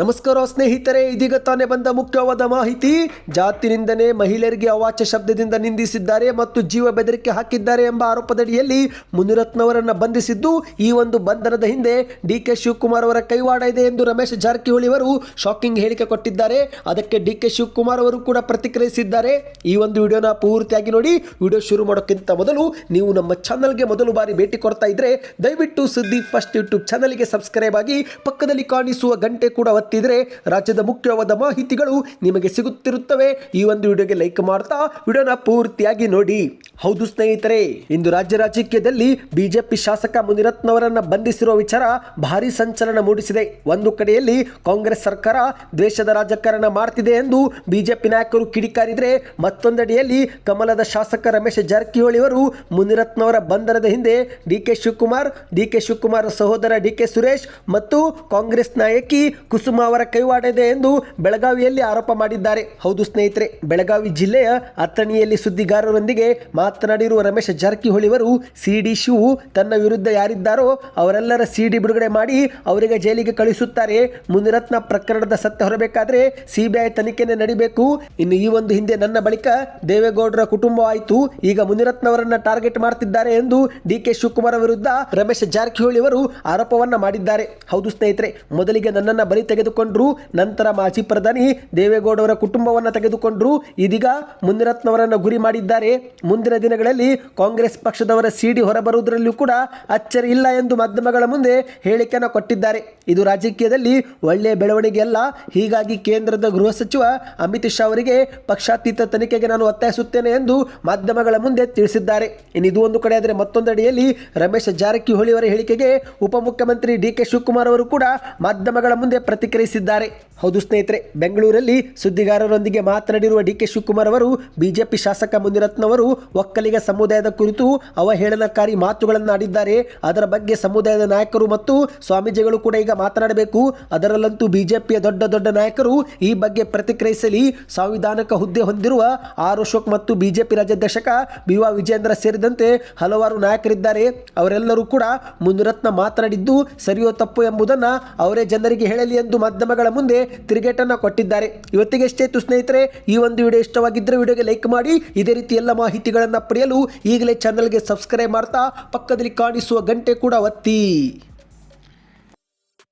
ನಮಸ್ಕಾರ ಸ್ನೇಹಿತರೆ, ಇದೀಗ ತಾನೇ ಬಂದ ಮುಖ್ಯವಾದ ಮಾಹಿತಿ. ಜಾತಿನಿಂದನೇ ಮಹಿಳೆಯರಿಗೆ ಅವಾಚ್ಯ ಶಬ್ದದಿಂದ ನಿಂದಿಸಿದ್ದಾರೆ ಮತ್ತು ಜೀವ ಬೆದರಿಕೆ ಹಾಕಿದ್ದಾರೆ ಎಂಬ ಆರೋಪದಡಿಯಲ್ಲಿ ಮುನಿರತ್ನವರನ್ನ ಬಂಧಿಸಿದ್ದು, ಈ ಒಂದು ಬಂಧನದ ಹಿಂದೆ ಡಿ ಕೆ ಶಿವಕುಮಾರ್ ಅವರ ಕೈವಾಡ ಇದೆ ಎಂದು ರಮೇಶ್ ಜಾರಕಿಹೊಳಿ ಅವರು ಶಾಕಿಂಗ್ ಹೇಳಿಕೆ ಕೊಟ್ಟಿದ್ದಾರೆ. ಅದಕ್ಕೆ ಡಿ ಕೆ ಶಿವಕುಮಾರ್ ಅವರು ಕೂಡ ಪ್ರತಿಕ್ರಿಯಿಸಿದ್ದಾರೆ. ಈ ಒಂದು ವಿಡಿಯೋನ ಪೂರ್ತಿಯಾಗಿ ನೋಡಿ. ವಿಡಿಯೋ ಶುರು ಮಾಡೋಕ್ಕಿಂತ ಮೊದಲು ನೀವು ನಮ್ಮ ಚಾನಲ್ಗೆ ಮೊದಲು ಬಾರಿ ಭೇಟಿ ಕೊಡ್ತಾ ಇದ್ರೆ ದಯವಿಟ್ಟು ಸುದ್ದಿ ಫಸ್ಟ್ ಯೂಟ್ಯೂಬ್ ಚಾನಲ್ಗೆ ಸಬ್ಸ್ಕ್ರೈಬ್ ಆಗಿ ಪಕ್ಕದಲ್ಲಿ ಕಾಣಿಸುವ ಗಂಟೆ ಕೂಡ ಒತ್ತಿದ್ರೆ ರಾಜ್ಯದ ಮುಖ್ಯವಾದ ಮಾಹಿತಿಗಳು ನಿಮಗೆ ಸಿಗುತ್ತಿರುತ್ತವೆ. ಈ ಒಂದು ವಿಡಿಯೋಗೆ ಲೈಕ್ ಮಾಡ್ತಾ ವಿಡಿಯೋನ ಪೂರ್ತಿಯಾಗಿ ನೋಡಿ. ಹೌದು ಸ್ನೇಹಿತರೆ, ಇಂದು ರಾಜ್ಯ ರಾಜಕೀಯದಲ್ಲಿ ಬಿಜೆಪಿ ಶಾಸಕ ಮುನಿರತ್ನವರನ್ನ ಬಂಧಿಸಿರುವ ವಿಚಾರ ಭಾರಿ ಸಂಚಲನ ಮೂಡಿಸಿದೆ. ಒಂದು ಕಡೆಯಲ್ಲಿ ಕಾಂಗ್ರೆಸ್ ಸರ್ಕಾರ ದ್ವೇಷದ ರಾಜಕಾರಣ ಮಾಡ್ತಿದೆ ಎಂದು ಬಿಜೆಪಿ ನಾಯಕರು ಕಿಡಿಕಾರಿದ್ರೆ, ಮತ್ತೊಂದೆಡೆಯಲ್ಲಿ ಕಮಲದ ಶಾಸಕ ರಮೇಶ್ ಜಾರಕಿಹೊಳಿ ಅವರು ಮುನಿರತ್ನವರ ಬಂಧನದ ಹಿಂದೆ D K Shivakumar D K Shivakumar ಸಹೋದರ ಡಿ ಕೆ ಸುರೇಶ್ ಮತ್ತು ಕಾಂಗ್ರೆಸ್ ನಾಯಕಿ ಕುಸುಮ ಅವರ ಕೈವಾಡ ಇದೆ ಎಂದು ಬೆಳಗಾವಿಯಲ್ಲಿ ಆರೋಪ ಮಾಡಿದ್ದಾರೆ. ಹೌದು ಸ್ನೇಹಿತರೆ, ಬೆಳಗಾವಿ ಜಿಲ್ಲೆಯ ಅಥಣಿಯಲ್ಲಿ ಸುದ್ದಿಗಾರರೊಂದಿಗೆ ಮಾತನಾಡಿರುವ ರಮೇಶ್ ಜಾರಕಿಹೊಳಿ ಅವರು ಸಿಡಿ ಶಿವು ತನ್ನ ವಿರುದ್ಧ ಯಾರಿದ್ದಾರೋ ಅವರೆಲ್ಲರ ಸಿಡಿ ಬಿಡುಗಡೆ ಮಾಡಿ ಅವರಿಗೆ ಜೈಲಿಗೆ ಕಳುಹಿಸುತ್ತಾರೆ ಮುನಿರತ್ನ ಪ್ರಕರಣದ ಸತ್ಯ ಹೊರಬೇಕಾದ್ರೆ ಸಿಬಿಐ ತನಿಖೆನೇ ನಡಿಬೇಕು. ಇನ್ನು ಈ ಒಂದು ಹಿಂದೆ ನನ್ನ ಬಳಿಕ ದೇವೇಗೌಡರ ಕುಟುಂಬ ಆಯಿತು. ಈಗ ಮುನಿರತ್ನವರನ್ನ ಟಾರ್ಗೆಟ್ ಮಾಡ್ತಿದ್ದಾರೆ ಎಂದು ಡಿ ಕೆ ಶಿವಕುಮಾರ್ ವಿರುದ್ಧ ರಮೇಶ್ ಜಾರಕಿಹೊಳಿ ಅವರು ಆರೋಪವನ್ನ ಮಾಡಿದ್ದಾರೆ. ಹೌದು ಸ್ನೇಹಿತರೆ, ಮೊದಲಿಗೆ ನನ್ನನ್ನ ಬಲಿ ತೆಗೆದುಕೊಂಡ್ರು, ನಂತರ ಮಾಜಿ ಪ್ರಧಾನಿ ದೇವೇಗೌಡರ ಕುಟುಂಬವನ್ನ ತೆಗೆದುಕೊಂಡ್ರು. ಇದೀಗ ಮುನಿರತ್ನವರನ್ನ ಗುರಿ ಮಾಡಿದ್ದಾರೆ. ಮುಂದಿನ ದಿನಗಳಲ್ಲಿ ಕಾಂಗ್ರೆಸ್ ಪಕ್ಷದವರ ಸಿಡಿ ಹೊರಬರುವುದರಲ್ಲೂ ಕೂಡ ಅಚ್ಚರಿ ಇಲ್ಲ ಎಂದು ಮಾಧ್ಯಮಗಳ ಮುಂದೆ ಹೇಳಿಕೆಯನ್ನು ಕೊಟ್ಟಿದ್ದಾರೆ. ಇದು ರಾಜಕೀಯದಲ್ಲಿ ಒಳ್ಳೆಯ ಬೆಳವಣಿಗೆ ಅಲ್ಲ. ಹೀಗಾಗಿ ಕೇಂದ್ರದ ಗೃಹ ಸಚಿವ ಅಮಿತ್ ಶಾ ಅವರಿಗೆ ಪಕ್ಷಾತೀತ ತನಿಖೆಗೆ ನಾನು ಒತ್ತಾಯಿಸುತ್ತೇನೆ ಎಂದು ಮಾಧ್ಯಮಗಳ ಮುಂದೆ ತಿಳಿಸಿದ್ದಾರೆ. ಇನ್ನು ಇದು ಒಂದು ಕಡೆ ಆದರೆ ಮತ್ತೊಂದಡಿಯಲ್ಲಿ ರಮೇಶ್ ಜಾರಕಿಹೊಳಿ ಅವರ ಹೇಳಿಕೆಗೆ ಉಪಮುಖ್ಯಮಂತ್ರಿ ಡಿ ಕೆ ಶಿವಕುಮಾರ್ ಅವರು ಕೂಡ ಮಾಧ್ಯಮಗಳ ಮುಂದೆ ಪ್ರತಿಕ್ರಿಯಿಸಿದ್ದಾರೆ. ಹೌದು ಸ್ನೇಹಿತರೆ, ಬೆಂಗಳೂರಲ್ಲಿ ಸುದ್ದಿಗಾರರೊಂದಿಗೆ ಮಾತನಾಡಿರುವ ಡಿ ಕೆ ಶಿವಕುಮಾರ್ ಅವರು ಬಿಜೆಪಿ ಶಾಸಕ ಮುನಿರತ್ನವರು ಒಕ್ಕಲಿಗ ಸಮುದಾಯದ ಕುರಿತು ಅವಹೇಳನಕಾರಿ ಮಾತುಗಳನ್ನು ಆಡಿದ್ದಾರೆ ಅದರ ಬಗ್ಗೆ ಸಮುದಾಯದ ನಾಯಕರು ಮತ್ತು ಸ್ವಾಮೀಜಿಗಳು ಕೂಡ ಈಗ ಮಾತನಾಡಬೇಕು. ಅದರಲ್ಲಂತೂ ಬಿಜೆಪಿಯ ದೊಡ್ಡ ದೊಡ್ಡ ನಾಯಕರು ಈ ಬಗ್ಗೆ ಪ್ರತಿಕ್ರಿಯಿಸಲಿ. ಸಾಂವಿಧಾನಿಕ ಹುದ್ದೆ ಹೊಂದಿರುವ ಆರ್ ಅಶೋಕ್ ಮತ್ತು ಬಿಜೆಪಿ ರಾಜ್ಯಾಧ್ಯಕ್ಷಕ ಬಿ ವಾ ವಿಜೇಂದ್ರ ಸೇರಿದಂತೆ ಹಲವಾರು ನಾಯಕರಿದ್ದಾರೆ. ಅವರೆಲ್ಲರೂ ಕೂಡ ಮುನಿರತ್ನ ಮಾತನಾಡಿದ್ದು ಸರಿಯೋ ತಪ್ಪು ಎಂಬುದನ್ನು ಅವರೇ ಜನರಿಗೆ ಹೇಳಲಿ ಎಂದು ಮಾಧ್ಯಮಗಳ ಮುಂದೆ ತಿರುಗೇಟನ್ನು ಕೊಟ್ಟಿದ್ದಾರೆ. ಇವತ್ತಿಗೆ ಸ್ನೇಹಿತರೆ, ಈ ಒಂದು ವಿಡಿಯೋ ಇಷ್ಟವಾಗಿದ್ದರೆ ವಿಡಿಯೋಗೆ ಲೈಕ್ ಮಾಡಿ. ಇದೇ ರೀತಿ ಎಲ್ಲ ಮಾಹಿತಿಗಳನ್ನು ಪಡೆಯಲು ಈಗಲೇ ಚಾನಲ್ಗೆ ಸಬ್ಸ್ಕ್ರೈಬ್ ಮಾಡ್ತಾ ಪಕ್ಕದಲ್ಲಿ ಕಾಣಿಸುವ ಗಂಟೆ ಕೂಡ ಒತ್ತಿ.